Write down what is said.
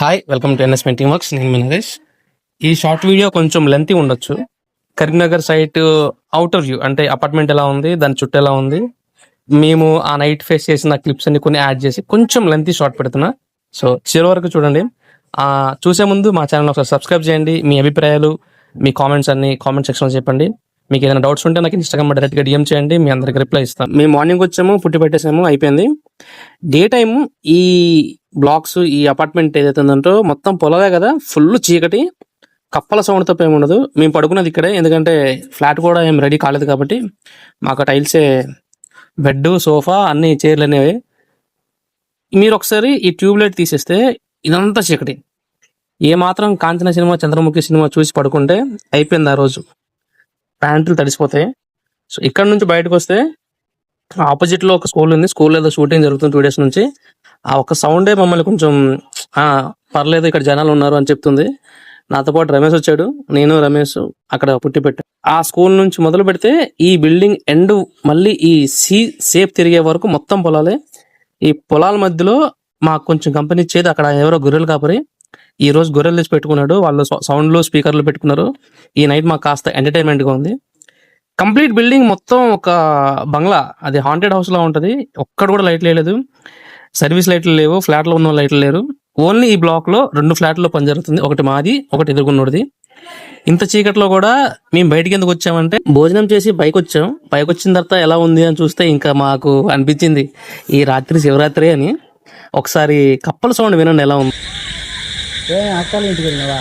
Hi welcome to NS painting works నేను మీ నరేష్. ఈ షార్ట్ వీడియో కొంచెం లెంతీ ఉండొచ్చు. కరీంనగర్ సైట్ అవుటర్ వ్యూ అంటే అపార్ట్మెంట్ ఎలా ఉంది దాని చుట్టూ ఎలా ఉంది. మేము ఆ నైట్ ఫేస్ చేసిన క్లిప్స్ అన్ని కొన్ని యాడ్ చేసి కొంచెం లెంతీ షార్ట్ పెడుతున్నా. సో చివరి వరకు చూడండి. చూసే ముందు మా ఛానల్ ఒకసారి సబ్స్క్రైబ్ చేయండి. మీ అభిప్రాయాలు మీ కామెంట్స్ అన్ని కామెంట్ సెక్షన్లో చెప్పండి. మీకు ఏదైనా డౌట్స్ ఉంటే నాకు ఇన్స్టాగ్రామ్ డైరెక్ట్గా డిఎం చేయండి. మీ అందరికి రిప్లై ఇస్తాను మేము మార్నింగ్ వచ్చాము పుట్టి పెట్టేసాము అయిపోయింది. డే టైం ఈ బ్లాక్స్ ఈ అపార్ట్మెంట్ ఏదైతే ఉందంటో మొత్తం పొలవే కదా ఫుల్ చీకటి కప్పల సౌండ్ తప్ప ఏమి ఉండదు. మేము పడుకున్నది ఇక్కడే ఎందుకంటే ఫ్లాట్ కూడా ఏం రెడీ కాలేదు కాబట్టి మాకు టైల్సే బెడ్ సోఫా అన్ని చైర్లు అనేవి. మీరు ఒకసారి ఈ ట్యూబ్ లైట్ తీసేస్తే ఇదంతా చీకటి. ఏ మాత్రం కాంచన సినిమా చంద్రముఖి సినిమా చూసి పడుకుంటే అయిపోయింది ఆ రోజు. ప్యాంట్లు తడిసిపోతాయి. సో ఇక్కడ నుంచి బయటకు వస్తే ఆపోజిట్లో ఒక స్కూల్ ఉంది. స్కూల్ ఏదో షూటింగ్ జరుగుతుంది టూ డేస్ నుంచి. ఆ ఒక్క సౌండే మమ్మల్ని కొంచెం పర్లేదు ఇక్కడ జనాలు ఉన్నారు అని చెప్తుంది. నాతో పాటు రమేష్ వచ్చాడు. నేను రమేష్ అక్కడ పుట్టి పెట్టా. ఆ స్కూల్ నుంచి మొదలు పెడితే ఈ బిల్డింగ్ ఎండ్ మళ్ళీ ఈ సీ సేఫ్ తిరిగే వరకు మొత్తం పొలాలే. ఈ పొలాల మధ్యలో మాకు కొంచెం కంపెనీ ఇచ్చేది. అక్కడ ఎవరో గొర్రెలు కాపరి. ఈ రోజు గొర్రెలు తెచ్చి పెట్టుకున్నాడు. వాళ్ళు సౌండ్లో స్పీకర్లు పెట్టుకున్నారు. ఈ నైట్ మాకు కాస్త ఎంటర్టైన్మెంట్గా ఉంది. కంప్లీట్ బిల్డింగ్ మొత్తం ఒక బంగ్లా. అది హాంటెడ్ హౌస్ లా ఉంటది. ఒక్కడ కూడా లైట్ లేదు సర్వీస్ లైట్లు లేవు ఫ్లాట్లో ఉన్న లైట్లు లేరు. ఓన్లీ ఈ బ్లాక్లో రెండు ఫ్లాట్లో పని జరుగుతుంది. ఒకటి మాది ఒకటి ఎదుర్కొన్నది ఇంత చీకట్లో కూడా మేము బయటికి ఎందుకు వచ్చామంటే భోజనం చేసి పైకి వచ్చాం. పైకి వచ్చిన తర్వాత ఎలా ఉంది అని చూస్తే ఇంకా మాకు అనిపించింది ఈ రాత్రి శివరాత్రి అని. ఒకసారి కప్పల సౌండ్ వినండి ఎలా ఉంది. అక్కల ఇంటికి వెళ్ళినావా?